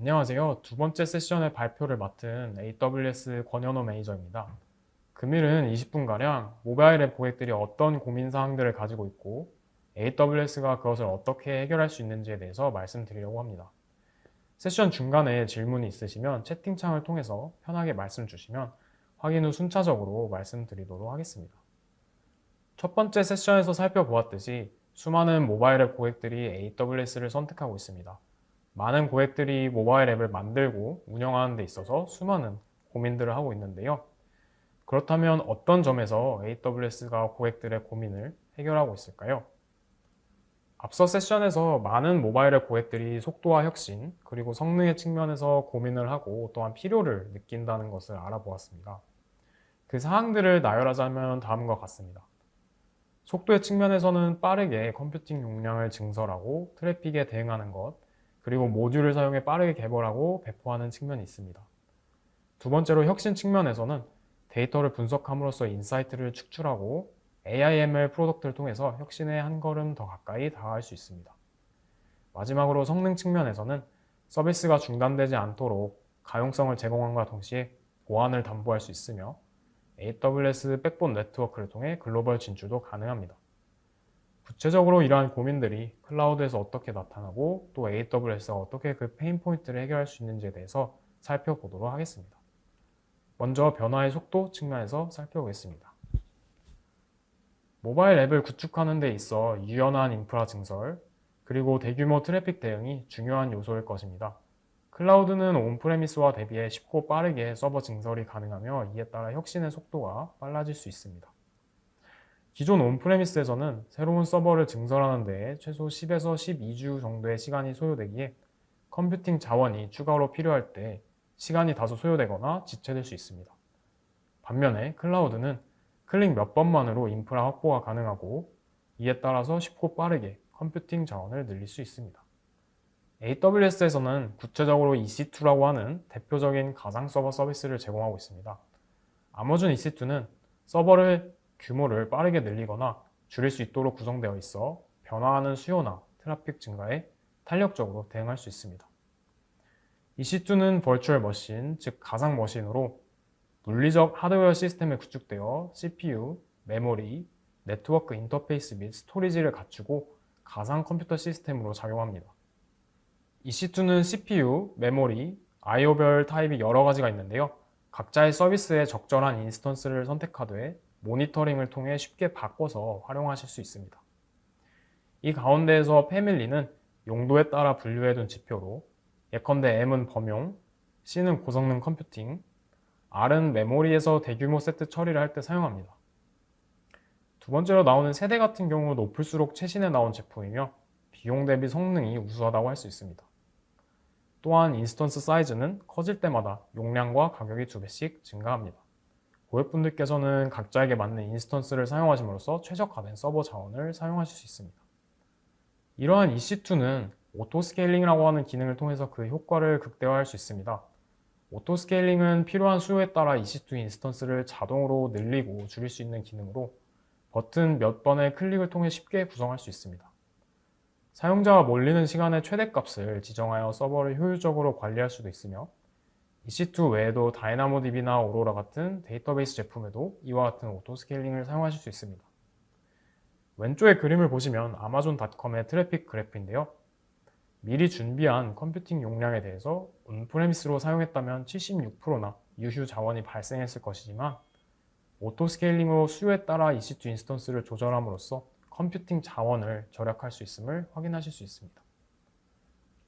안녕하세요. 두 번째 세션의 발표를 맡은 AWS 권현호 매니저입니다. 금일은 20분가량 모바일 앱 고객들이 어떤 고민 사항들을 가지고 있고 AWS가 그것을 어떻게 해결할 수 있는지에 대해서 말씀드리려고 합니다. 세션 중간에 질문이 있으시면 채팅창을 통해서 편하게 말씀 주시면 확인 후 순차적으로 말씀드리도록 하겠습니다. 첫 번째 세션에서 살펴보았듯이 수많은 모바일 앱 고객들이 AWS를 선택하고 있습니다. 많은 고객들이 모바일 앱을 만들고 운영하는 데 있어서 수많은 고민들을 하고 있는데요. 그렇다면 어떤 점에서 AWS가 고객들의 고민을 해결하고 있을까요? 앞서 세션에서 많은 모바일 앱 고객들이 속도와 혁신, 그리고 성능의 측면에서 고민을 하고 또한 필요를 느낀다는 것을 알아보았습니다. 그 사항들을 나열하자면 다음과 같습니다. 속도의 측면에서는 빠르게 컴퓨팅 용량을 증설하고 트래픽에 대응하는 것, 그리고 모듈을 사용해 빠르게 개발하고 배포하는 측면이 있습니다. 두 번째로 혁신 측면에서는 데이터를 분석함으로써 인사이트를 축출하고 AIML 프로덕트를 통해서 혁신에 한 걸음 더 가까이 다가갈 수 있습니다. 마지막으로 성능 측면에서는 서비스가 중단되지 않도록 가용성을 제공함과 동시에 보안을 담보할 수 있으며 AWS 백본 네트워크를 통해 글로벌 진출도 가능합니다. 구체적으로 이러한 고민들이 클라우드에서 어떻게 나타나고 또 AWS가 어떻게 그 페인 포인트를 해결할 수 있는지에 대해서 살펴보도록 하겠습니다. 먼저 변화의 속도 측면에서 살펴보겠습니다. 모바일 앱을 구축하는 데 있어 유연한 인프라 증설, 그리고 대규모 트래픽 대응이 중요한 요소일 것입니다. 클라우드는 온프레미스와 대비해 쉽고 빠르게 서버 증설이 가능하며 이에 따라 혁신의 속도가 빨라질 수 있습니다. 기존 온프레미스에서는 새로운 서버를 증설하는 데 최소 10에서 12주 정도의 시간이 소요되기에 컴퓨팅 자원이 추가로 필요할 때 시간이 다소 소요되거나 지체될 수 있습니다. 반면에 클라우드는 클릭 몇 번만으로 인프라 확보가 가능하고 이에 따라서 쉽고 빠르게 컴퓨팅 자원을 늘릴 수 있습니다. AWS에서는 구체적으로 EC2라고 하는 대표적인 가상 서버 서비스를 제공하고 있습니다. 아마존 EC2는 서버를 규모를 빠르게 늘리거나 줄일 수 있도록 구성되어 있어 변화하는 수요나 트래픽 증가에 탄력적으로 대응할 수 있습니다. EC2는 버추얼 머신, 즉 가상 머신으로 물리적 하드웨어 시스템에 구축되어 CPU, 메모리, 네트워크 인터페이스 및 스토리지를 갖추고 가상 컴퓨터 시스템으로 작용합니다. EC2는 CPU, 메모리, IO별 타입이 여러 가지가 있는데요. 각자의 서비스에 적절한 인스턴스를 선택하되 모니터링을 통해 쉽게 바꿔서 활용하실 수 있습니다. 이 가운데에서 패밀리는 용도에 따라 분류해둔 지표로 예컨대 M은 범용, C는 고성능 컴퓨팅, R은 메모리에서 대규모 세트 처리를 할 때 사용합니다. 두 번째로 나오는 세대 같은 경우 높을수록 최신에 나온 제품이며 비용 대비 성능이 우수하다고 할 수 있습니다. 또한 인스턴스 사이즈는 커질 때마다 용량과 가격이 두 배씩 증가합니다. 고객분들께서는 각자에게 맞는 인스턴스를 사용하심으로써 최적화된 서버 자원을 사용하실 수 있습니다. 이러한 EC2는 오토 스케일링이라고 하는 기능을 통해서 그 효과를 극대화할 수 있습니다. 오토 스케일링은 필요한 수요에 따라 EC2 인스턴스를 자동으로 늘리고 줄일 수 있는 기능으로 버튼 몇 번의 클릭을 통해 쉽게 구성할 수 있습니다. 사용자가 몰리는 시간의 최대값을 지정하여 서버를 효율적으로 관리할 수도 있으며 EC2 외에도 다이나모DB나 오로라 같은 데이터베이스 제품에도 이와 같은 오토 스케일링을 사용하실 수 있습니다. 왼쪽의 그림을 보시면 아마존닷컴의 트래픽 그래프인데요. 미리 준비한 컴퓨팅 용량에 대해서 온프레미스로 사용했다면 76%나 유휴 자원이 발생했을 것이지만 오토 스케일링으로 수요에 따라 EC2 인스턴스를 조절함으로써 컴퓨팅 자원을 절약할 수 있음을 확인하실 수 있습니다.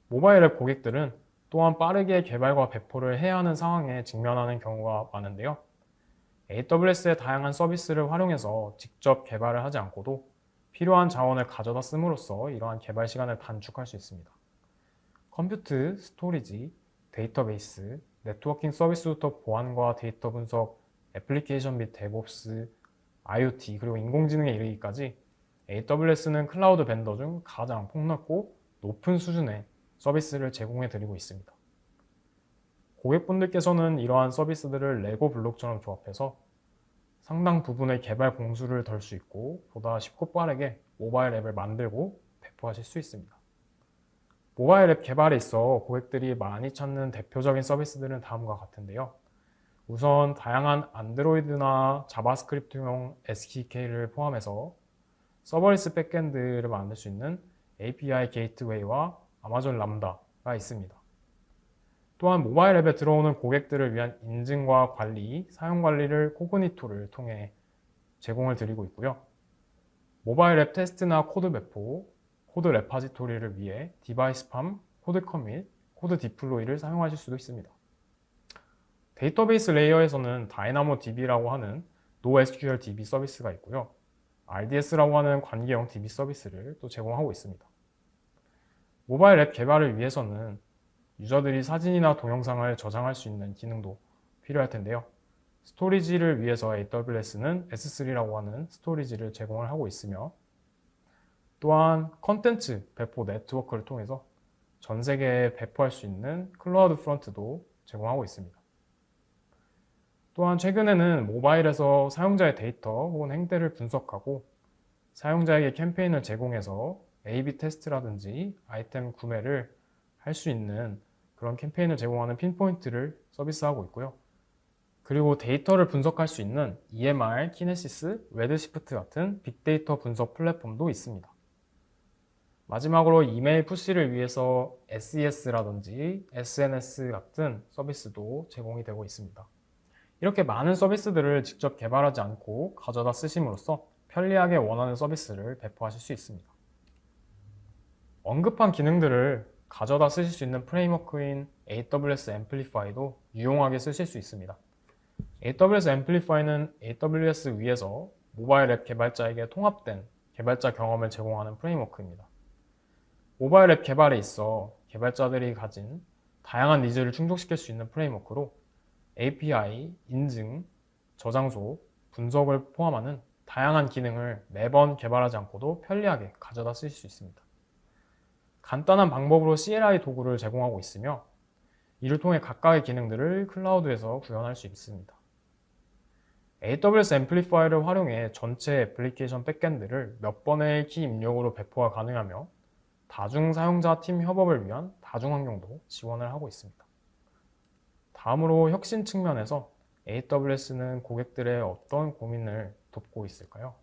모바일 앱 고객들은 또한 빠르게 개발과 배포를 해야 하는 상황에 직면하는 경우가 많은데요. AWS의 다양한 서비스를 활용해서 직접 개발을 하지 않고도 필요한 자원을 가져다 씀으로써 이러한 개발 시간을 단축할 수 있습니다. 컴퓨트, 스토리지, 데이터베이스, 네트워킹 서비스부터 보안과 데이터 분석, 애플리케이션 및 데브옵스, IoT 그리고 인공지능에 이르기까지 AWS는 클라우드 벤더 중 가장 폭넓고 높은 수준의 서비스를 제공해 드리고 있습니다. 고객분들께서는 이러한 서비스들을 레고 블록처럼 조합해서 상당 부분의 개발 공수를 덜 수 있고 보다 쉽고 빠르게 모바일 앱을 만들고 배포하실 수 있습니다. 모바일 앱 개발에 있어 고객들이 많이 찾는 대표적인 서비스들은 다음과 같은데요. 우선 다양한 안드로이드나 자바스크립트용 SDK를 포함해서 서버리스 백엔드를 만들 수 있는 API 게이트웨이와 아마존 람다가 있습니다. 또한 모바일 앱에 들어오는 고객들을 위한 인증과 관리, 사용 관리를 코그니토를 통해 제공을 드리고 있고요. 모바일 앱 테스트나 코드 배포, 코드 레파지토리를 위해 디바이스 팜, 코드 커밋, 코드 디플로이를 사용하실 수도 있습니다. 데이터베이스 레이어에서는 다이나모 DB라고 하는 NoSQL DB 서비스가 있고요. RDS라고 하는 관계형 DB 서비스를 또 제공하고 있습니다. 모바일 앱 개발을 위해서는 유저들이 사진이나 동영상을 저장할 수 있는 기능도 필요할 텐데요. 스토리지를 위해서 AWS는 S3라고 하는 스토리지를 제공을 하고 있으며 또한 컨텐츠 배포 네트워크를 통해서 전 세계에 배포할 수 있는 클라우드 프런트도 제공하고 있습니다. 또한 최근에는 모바일에서 사용자의 데이터 혹은 행태를 분석하고 사용자에게 캠페인을 제공해서 A-B 테스트라든지 아이템 구매를 할 수 있는 그런 캠페인을 제공하는 핀포인트를 서비스하고 있고요. 그리고 데이터를 분석할 수 있는 EMR, 키네시스, 레드시프트 같은 빅데이터 분석 플랫폼도 있습니다. 마지막으로 이메일 푸시를 위해서 SES라든지 SNS 같은 서비스도 제공이 되고 있습니다. 이렇게 많은 서비스들을 직접 개발하지 않고 가져다 쓰심으로써 편리하게 원하는 서비스를 배포하실 수 있습니다. 언급한 기능들을 가져다 쓰실 수 있는 프레임워크인 AWS Amplify도 유용하게 쓰실 수 있습니다. AWS Amplify는 AWS 위에서 모바일 앱 개발자에게 통합된 개발자 경험을 제공하는 프레임워크입니다. 모바일 앱 개발에 있어 개발자들이 가진 다양한 니즈를 충족시킬 수 있는 프레임워크로 API, 인증, 저장소, 분석을 포함하는 다양한 기능을 매번 개발하지 않고도 편리하게 가져다 쓰실 수 있습니다. 간단한 방법으로 CLI 도구를 제공하고 있으며 이를 통해 각각의 기능들을 클라우드에서 구현할 수 있습니다. AWS 앰플리파이어를 활용해 전체 애플리케이션 백엔드를 몇 번의 키 입력으로 배포가 가능하며 다중 사용자 팀 협업을 위한 다중 환경도 지원을 하고 있습니다. 다음으로 혁신 측면에서 AWS는 고객들의 어떤 고민을 돕고 있을까요?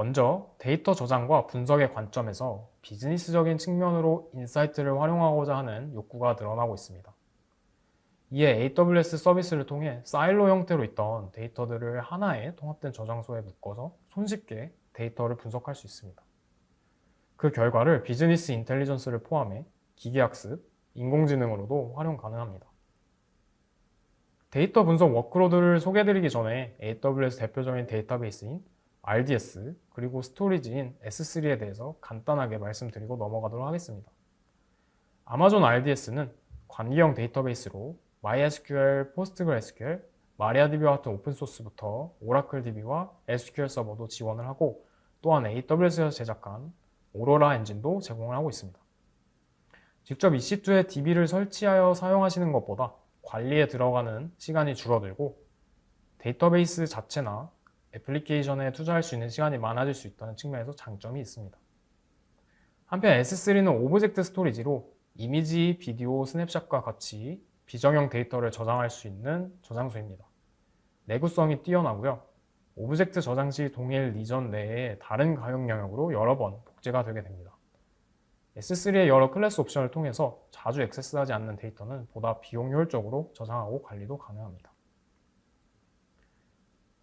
먼저 데이터 저장과 분석의 관점에서 비즈니스적인 측면으로 인사이트를 활용하고자 하는 욕구가 늘어나고 있습니다. 이에 AWS 서비스를 통해 사일로 형태로 있던 데이터들을 하나의 통합된 저장소에 묶어서 손쉽게 데이터를 분석할 수 있습니다. 그 결과를 비즈니스 인텔리전스를 포함해 기계학습, 인공지능으로도 활용 가능합니다. 데이터 분석 워크로드를 소개해드리기 전에 AWS 대표적인 데이터베이스인 RDS 그리고 스토리지인 S3에 대해서 간단하게 말씀드리고 넘어가도록 하겠습니다. 아마존 RDS는 관계형 데이터베이스로 MySQL, PostgreSQL, MariaDB 같은 오픈소스부터 OracleDB와 SQL 서버도 지원을 하고 또한 AWS에서 제작한 오로라 엔진도 제공을 하고 있습니다. 직접 EC2에 DB를 설치하여 사용하시는 것보다 관리에 들어가는 시간이 줄어들고 데이터베이스 자체나 애플리케이션에 투자할 수 있는 시간이 많아질 수 있다는 측면에서 장점이 있습니다. 한편 S3는 오브젝트 스토리지로 이미지, 비디오, 스냅샷과 같이 비정형 데이터를 저장할 수 있는 저장소입니다. 내구성이 뛰어나고요. 오브젝트 저장 시 동일 리전 내에 다른 가용 영역으로 여러 번 복제가 되게 됩니다. S3의 여러 클래스 옵션을 통해서 자주 액세스하지 않는 데이터는 보다 비용 효율적으로 저장하고 관리도 가능합니다.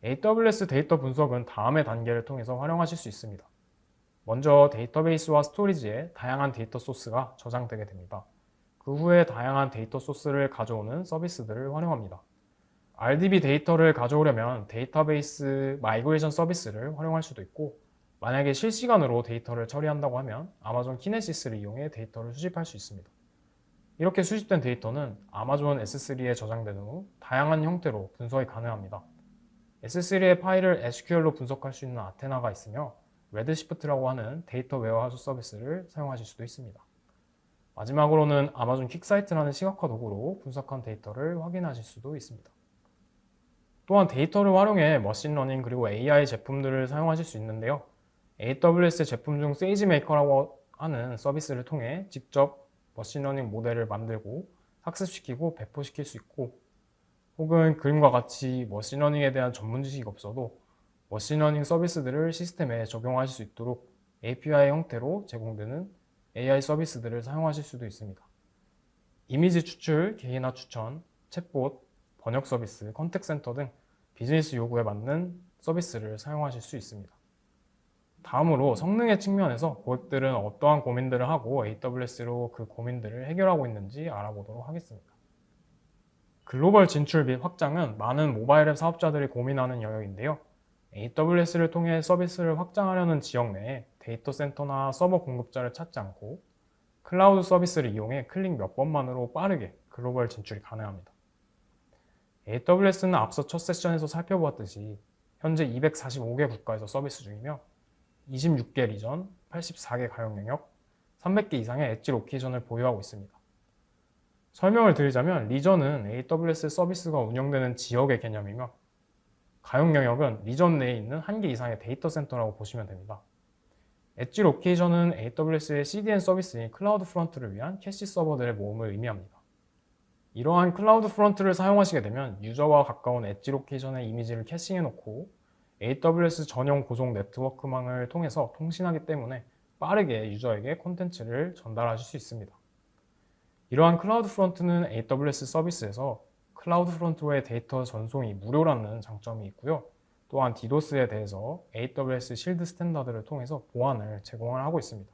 AWS 데이터 분석은 다음의 단계를 통해서 활용하실 수 있습니다. 먼저 데이터베이스와 스토리지에 다양한 데이터 소스가 저장되게 됩니다. 그 후에 다양한 데이터 소스를 가져오는 서비스들을 활용합니다. RDB 데이터를 가져오려면 데이터베이스 마이그레이션 서비스를 활용할 수도 있고 만약에 실시간으로 데이터를 처리한다고 하면 아마존 키네시스를 이용해 데이터를 수집할 수 있습니다. 이렇게 수집된 데이터는 아마존 S3에 저장된 후 다양한 형태로 분석이 가능합니다. S3의 파일을 SQL로 분석할 수 있는 아테나가 있으며 레드시프트라고 하는 데이터 웨어하우스 서비스를 사용하실 수도 있습니다. 마지막으로는 아마존 퀵사이트라는 시각화 도구로 분석한 데이터를 확인하실 수도 있습니다. 또한 데이터를 활용해 머신러닝 그리고 AI 제품들을 사용하실 수 있는데요. AWS 제품 중 세이지메이커라고 하는 서비스를 통해 직접 머신러닝 모델을 만들고 학습시키고 배포시킬 수 있고 혹은 그림과 같이 머신러닝에 대한 전문 지식이 없어도 머신러닝 서비스들을 시스템에 적용하실 수 있도록 API 형태로 제공되는 AI 서비스들을 사용하실 수도 있습니다. 이미지 추출, 개인화 추천, 챗봇, 번역 서비스, 컨택 센터 등 비즈니스 요구에 맞는 서비스를 사용하실 수 있습니다. 다음으로 성능의 측면에서 고객들은 어떠한 고민들을 하고 AWS로 그 고민들을 해결하고 있는지 알아보도록 하겠습니다. 글로벌 진출 및 확장은 많은 모바일 앱 사업자들이 고민하는 영역인데요. AWS를 통해 서비스를 확장하려는 지역 내에 데이터 센터나 서버 공급자를 찾지 않고 클라우드 서비스를 이용해 클릭 몇 번만으로 빠르게 글로벌 진출이 가능합니다. AWS는 앞서 첫 세션에서 살펴보았듯이 현재 245개 국가에서 서비스 중이며 26개 리전, 84개 가용 영역, 300개 이상의 엣지 로케이션을 보유하고 있습니다. 설명을 드리자면 리전은 AWS 서비스가 운영되는 지역의 개념이며 가용 영역은 리전 내에 있는 한 개 이상의 데이터 센터라고 보시면 됩니다. 엣지 로케이션은 AWS의 CDN 서비스인 클라우드 프런트를 위한 캐시 서버들의 모음을 의미합니다. 이러한 클라우드 프런트를 사용하시게 되면 유저와 가까운 엣지 로케이션의 이미지를 캐싱해 놓고 AWS 전용 고속 네트워크망을 통해서 통신하기 때문에 빠르게 유저에게 콘텐츠를 전달하실 수 있습니다. 이러한 클라우드 프런트는 AWS 서비스에서 클라우드 프런트와의 데이터 전송이 무료라는 장점이 있고요. 또한 디도스에 대해서 AWS 실드 스탠다드를 통해서 보안을 제공을 하고 있습니다.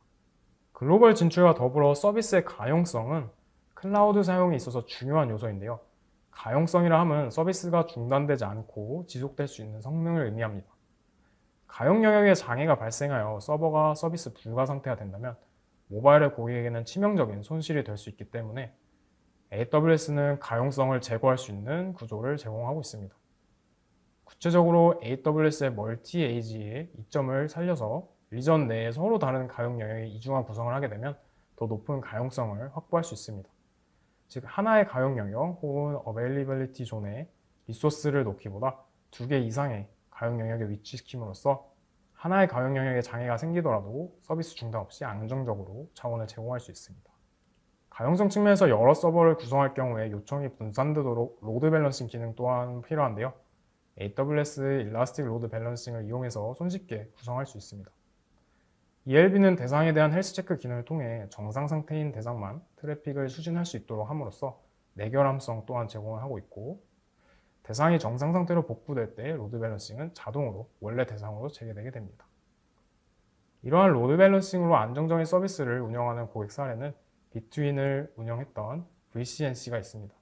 글로벌 진출과 더불어 서비스의 가용성은 클라우드 사용에 있어서 중요한 요소인데요. 가용성이라 함은 서비스가 중단되지 않고 지속될 수 있는 성능을 의미합니다. 가용 영역에 장애가 발생하여 서버가 서비스 불가 상태가 된다면 모바일의 고객에게는 치명적인 손실이 될 수 있기 때문에 AWS는 가용성을 제거할 수 있는 구조를 제공하고 있습니다. 구체적으로 AWS의 멀티 에이지의 이점을 살려서 리전 내에 서로 다른 가용 영역의 이중화 구성을 하게 되면 더 높은 가용성을 확보할 수 있습니다. 즉 하나의 가용 영역 혹은 어베일리빌리티 존에 리소스를 놓기보다 두 개 이상의 가용 영역에 위치시킴으로써 하나의 가용 영역에 장애가 생기더라도 서비스 중단 없이 안정적으로 자원을 제공할 수 있습니다. 가용성 측면에서 여러 서버를 구성할 경우에 요청이 분산되도록 로드 밸런싱 기능 또한 필요한데요. AWS 일라스틱 로드 밸런싱을 이용해서 손쉽게 구성할 수 있습니다. ELB는 대상에 대한 헬스 체크 기능을 통해 정상 상태인 대상만 트래픽을 수신할 수 있도록 함으로써 내결함성 또한 제공을 하고 있고 대상이 정상 상태로 복구될 때 로드 밸런싱은 자동으로 원래 대상으로 재개되게 됩니다. 이러한 로드 밸런싱으로 안정적인 서비스를 운영하는 고객 사례는 비트윈을 운영했던 VCNC가 있습니다.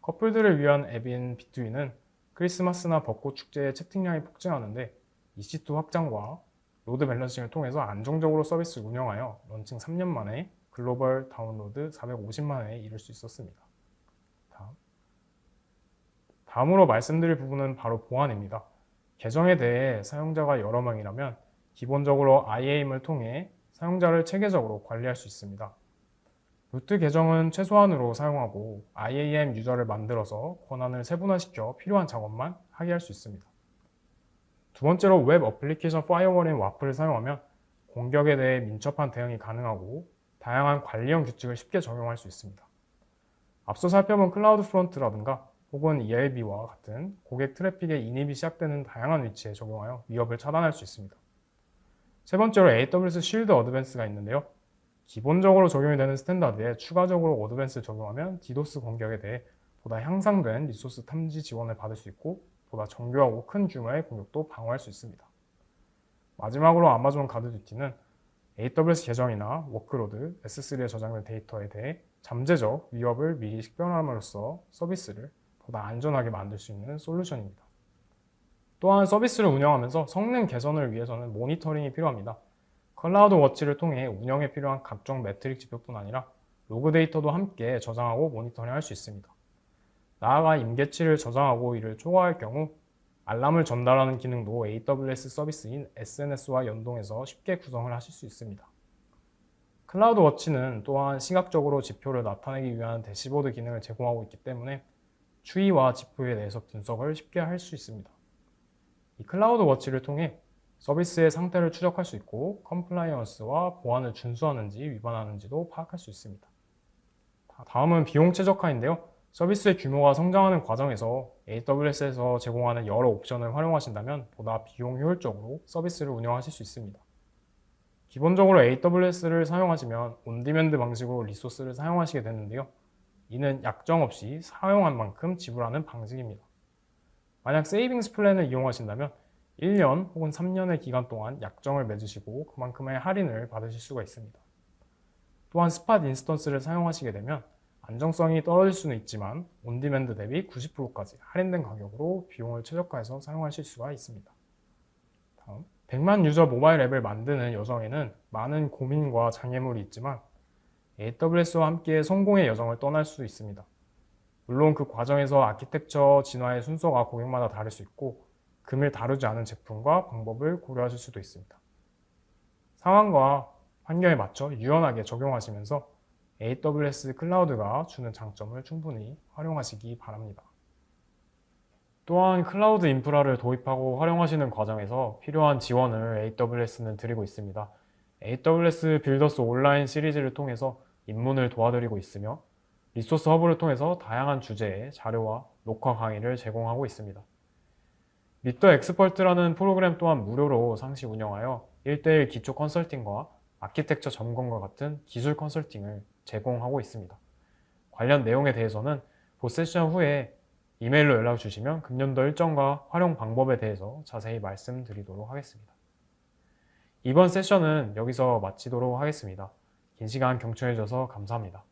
커플들을 위한 앱인 비트윈은 크리스마스나 벚꽃 축제의 채팅량이 폭증하는데 EC2 확장과 로드 밸런싱을 통해서 안정적으로 서비스를 운영하여 런칭 3년 만에 글로벌 다운로드 450만 회에 이를 수 있었습니다. 다음. 다음으로 말씀드릴 부분은 바로 보안입니다. 계정에 대해 사용자가 여러 명이라면 기본적으로 IAM을 통해 사용자를 체계적으로 관리할 수 있습니다. 루트 계정은 최소한으로 사용하고 IAM 유저를 만들어서 권한을 세분화시켜 필요한 작업만 하게 할 수 있습니다. 두 번째로 웹 어플리케이션 파이어월인 와플을 사용하면 공격에 대해 민첩한 대응이 가능하고 다양한 관리형 규칙을 쉽게 적용할 수 있습니다. 앞서 살펴본 클라우드 프론트라든가 혹은 ELB와 같은 고객 트래픽의 인입이 시작되는 다양한 위치에 적용하여 위협을 차단할 수 있습니다. 세 번째로 AWS 쉴드 어드밴스가 있는데요. 기본적으로 적용이 되는 스탠다드에 추가적으로 어드밴스를 적용하면 디도스 공격에 대해 보다 향상된 리소스 탐지 지원을 받을 수 있고 보다 정교하고 큰 규모의 공격도 방어할 수 있습니다. 마지막으로 아마존 가드듀티는 AWS 계정이나 워크로드, S3에 저장된 데이터에 대해 잠재적 위협을 미리 식별함으로써 서비스를 보다 안전하게 만들 수 있는 솔루션입니다. 또한 서비스를 운영하면서 성능 개선을 위해서는 모니터링이 필요합니다. 클라우드 워치를 통해 운영에 필요한 각종 매트릭 지표뿐 아니라 로그 데이터도 함께 저장하고 모니터링 할 수 있습니다. 나아가 임계치를 저장하고 이를 초과할 경우 알람을 전달하는 기능도 AWS 서비스인 SNS와 연동해서 쉽게 구성을 하실 수 있습니다. 클라우드 워치는 또한 시각적으로 지표를 나타내기 위한 대시보드 기능을 제공하고 있기 때문에 추이와 지표에 대해서 분석을 쉽게 할 수 있습니다. 이 클라우드 워치를 통해 서비스의 상태를 추적할 수 있고 컴플라이언스와 보안을 준수하는지 위반하는지도 파악할 수 있습니다. 다- 다음은 비용 최적화인데요. 서비스의 규모가 성장하는 과정에서 AWS에서 제공하는 여러 옵션을 활용하신다면 보다 비용 효율적으로 서비스를 운영하실 수 있습니다. 기본적으로 AWS를 사용하시면 온디맨드 방식으로 리소스를 사용하시게 되는데요. 이는 약정 없이 사용한 만큼 지불하는 방식입니다. 만약 세이빙스 플랜을 이용하신다면 1년 혹은 3년의 기간 동안 약정을 맺으시고 그만큼의 할인을 받으실 수가 있습니다. 또한 스팟 인스턴스를 사용하시게 되면 안정성이 떨어질 수는 있지만 온디맨드 대비 90%까지 할인된 가격으로 비용을 최적화해서 사용하실 수가 있습니다. 다음, 100만 유저 모바일 앱을 만드는 여정에는 많은 고민과 장애물이 있지만 AWS와 함께 성공의 여정을 떠날 수 있습니다. 물론 그 과정에서 아키텍처 진화의 순서가 고객마다 다를 수 있고 금을 다루지 않은 제품과 방법을 고려하실 수도 있습니다. 상황과 환경에 맞춰 유연하게 적용하시면서 AWS 클라우드가 주는 장점을 충분히 활용하시기 바랍니다. 또한 클라우드 인프라를 도입하고 활용하시는 과정에서 필요한 지원을 AWS는 드리고 있습니다. AWS 빌더스 온라인 시리즈를 통해서 입문을 도와드리고 있으며 리소스 허브를 통해서 다양한 주제의 자료와 녹화 강의를 제공하고 있습니다. 미터 엑스퍼트라는 프로그램 또한 무료로 상시 운영하여 1대1 기초 컨설팅과 아키텍처 점검과 같은 기술 컨설팅을 제공하고 있습니다. 관련 내용에 대해서는 본 세션 후에 이메일로 연락 주시면 금년도 일정과 활용 방법에 대해서 자세히 말씀드리도록 하겠습니다. 이번 세션은 여기서 마치도록 하겠습니다. 긴 시간 경청해 주셔서 감사합니다.